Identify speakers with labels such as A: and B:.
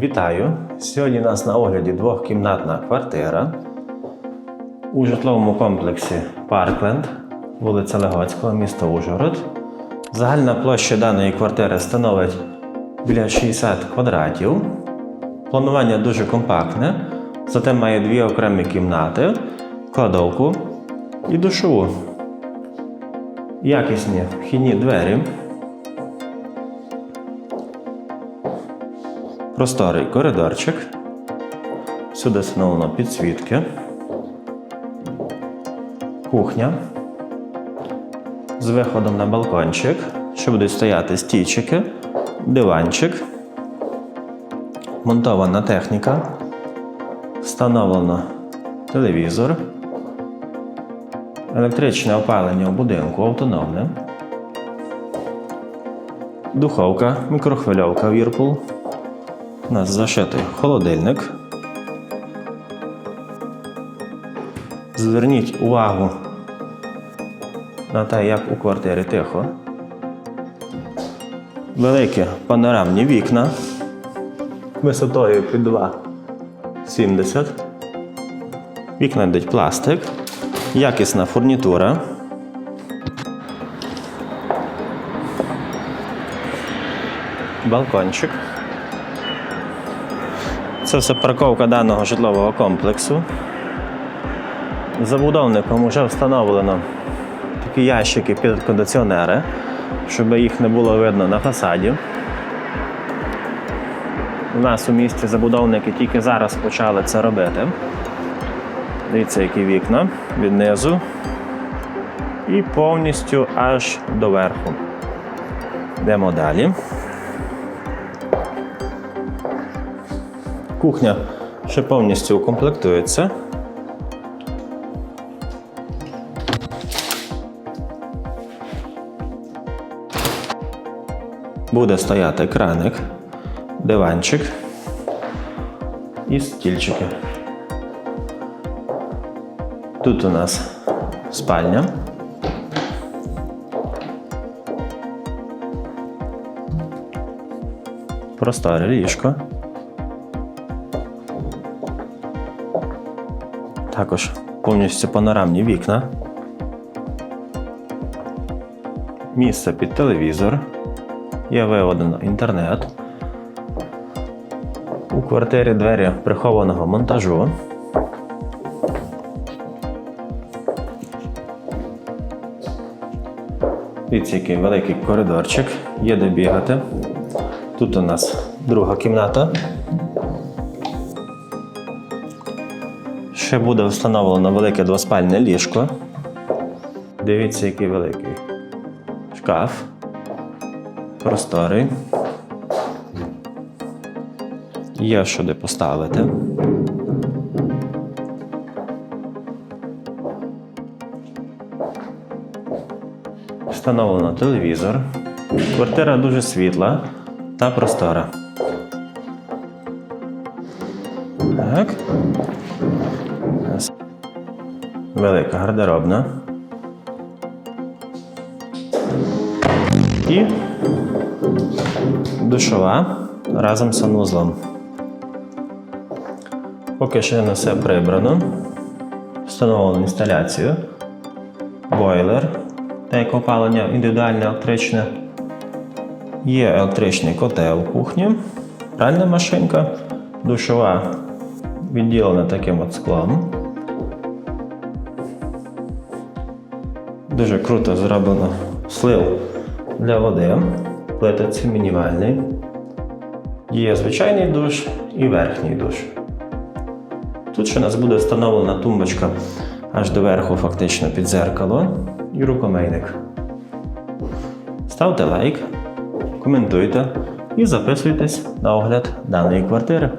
A: Вітаю! Сьогодні у нас на огляді двохкімнатна квартира у житловому комплексі Паркленд, вулиця Легоцького, місто Ужгород. Загальна площа даної квартири становить біля 60 квадратів. Планування дуже компактне, зате має дві окремі кімнати, кладовку і душову. Якісні вхідні двері. Просторий коридорчик. Сюди встановлено підсвітки. Кухня. З виходом на балкончик, що будуть стояти стільчики, диванчик. Монтована техніка. Встановлено телевізор. Електричне опалення у будинку автономне. Духовка, мікрохвильовка Whirlpool. У нас зашитий холодильник. Зверніть увагу на те, як у квартирі тихо. Великі панорамні вікна висотою під 2,70. Вікна йдуть пластик, якісна фурнітура. Балкончик. Це все парковка даного житлового комплексу. Забудовником вже встановлено такі ящики під кондиціонери, щоб їх не було видно на фасаді. У нас у місті забудовники тільки зараз почали це робити. Дивіться, які вікна від низу і повністю аж до верху. Йдемо далі. Кухня ще повністю укомплектується. Буде стояти краник, диванчик і стільчики. Тут у нас спальня. Просторе ліжко. Також повністю панорамні вікна. Місце під телевізор. Є виведено інтернет. У квартирі двері прихованого монтажу. Дивіться, який великий коридорчик, є де бігати. Тут у нас друга кімната. Ще буде встановлено велике двоспальне ліжко. Дивіться, який великий шкаф. Просторий. Є сюди поставити. Встановлено телевізор. Квартира дуже світла та простора. Так. Велика гардеробна. І душова разом з санузлом. Поки ще не все прибрано. Встановлено інсталяцію, бойлер та як опалення індивідуальне електричне. Є електричний котел кухні, пральна машинка, душова відділена таким от склом. Дуже круто зроблено слив для води. Плитець мінімальний. Є звичайний душ і верхній душ. Тут ще у нас буде встановлена тумбочка аж до верху, фактично під зеркало і рукомийник. Ставте лайк, коментуйте і записуйтесь на огляд даної квартири.